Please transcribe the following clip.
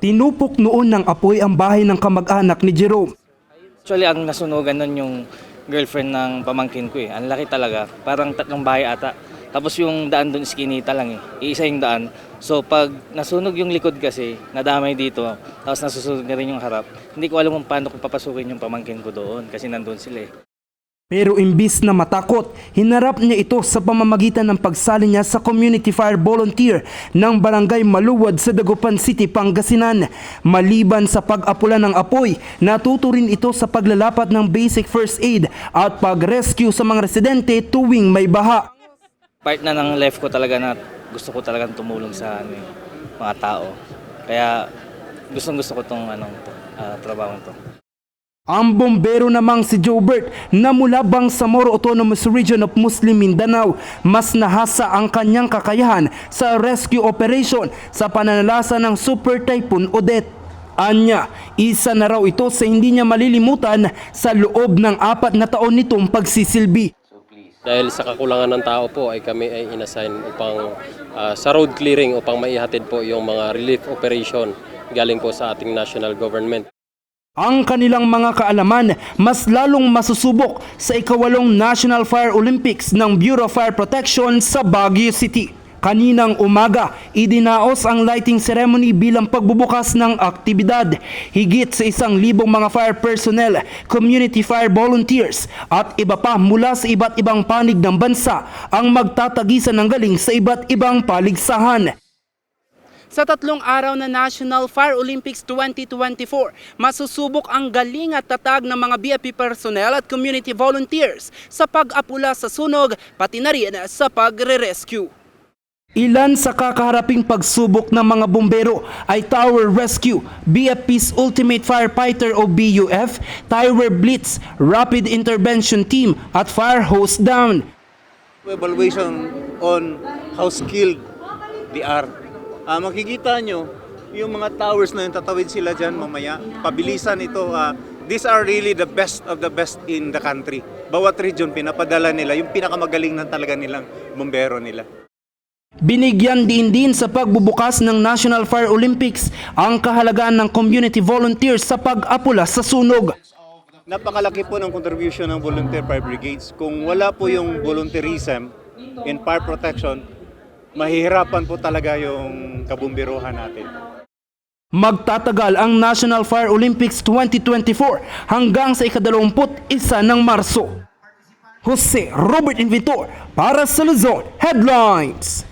Tinupok noon ng apoy ang bahay ng kamag-anak ni Jerome. Actually, ang nasunugan nun yung girlfriend ng pamangkin ko eh. Ang laki talaga. Parang tatlong bahay ata. Tapos yung daan doon iskinita lang eh. Iisa yung daan. So pag nasunog yung likod kasi, nadamay dito, tapos nasusunog na rin yung harap, hindi ko alam kung paano ko papasukin yung pamangkin ko doon kasi nandun sila eh. Pero imbis na matakot, hinarap niya ito sa pamamagitan ng pagsali niya sa Community Fire Volunteer ng Barangay Maluwad sa Dagupan City, Pangasinan. Maliban sa pag-apula ng apoy, natuto rin ito sa paglalapat ng basic first aid at pag-rescue sa mga residente tuwing may baha. Part na ng life ko talaga na gusto ko talagang tumulong sa ano, eh, mga tao. Kaya gustong gusto ko tong anong to, ah, trabaho to. Ang bombero namang si Jobert na mula Bangsamoro Autonomous Region of Muslim Mindanao mas nahasa ang kanyang kakayahan sa rescue operation sa pananalasa ng Super Typhoon Odette. Anya, isa na raw ito sa hindi niya malilimutan sa loob ng apat na taon nitong pagsisilbi. Dahil sa kakulangan ng tao po ay kami ay inassign upang ah, sa road clearing upang maihatid po yung mga relief operation galing po sa ating national government. Ang kanilang mga kaalaman mas lalong masusubok sa ikawalong National Fire Olympics ng Bureau of Fire Protection sa Baguio City. Kaninang umaga, idinaos ang lighting ceremony bilang pagbubukas ng aktibidad. Higit sa isang libong mga fire personnel, community fire volunteers at iba pa mula sa iba't ibang panig ng bansa ang magtatagisan ng galing sa iba't ibang paligsahan. Sa tatlong araw na National Fire Olympics 2024, masusubok ang galing at tatag ng mga BFP personnel at community volunteers sa pag-apula sa sunog pati na rin sa pagre-rescue. Ilan sa kakaharaping pagsubok ng mga bombero ay Tower Rescue, BFP's Ultimate Firefighter o BUF, Tower Blitz, Rapid Intervention Team at Fire Hose Down. evaluation on how skilled they are. Ah, makikita nyo, yung mga towers na yung tatawid sila dyan mamaya, pabilisan ito. ah, these are really the best of the best in the country. Bawat region, pinapadala nila, yung pinakamagaling na talaga nilang bombero nila. Binigyan din din sa pagbubukas ng National Fire Olympics ang kahalagaan ng community volunteers sa pag-apula sa sunog. Napakalaki po ng contribution ng volunteer fire brigades. Kung wala po yung volunteerism in fire protection, mahihirapan po talaga yung kabumbiruhan natin. Magtatagal ang National Fire Olympics 2024 hanggang sa ikadalawamput isa ng Marso. Jose Robert Invitor para sa Luzon Headlines.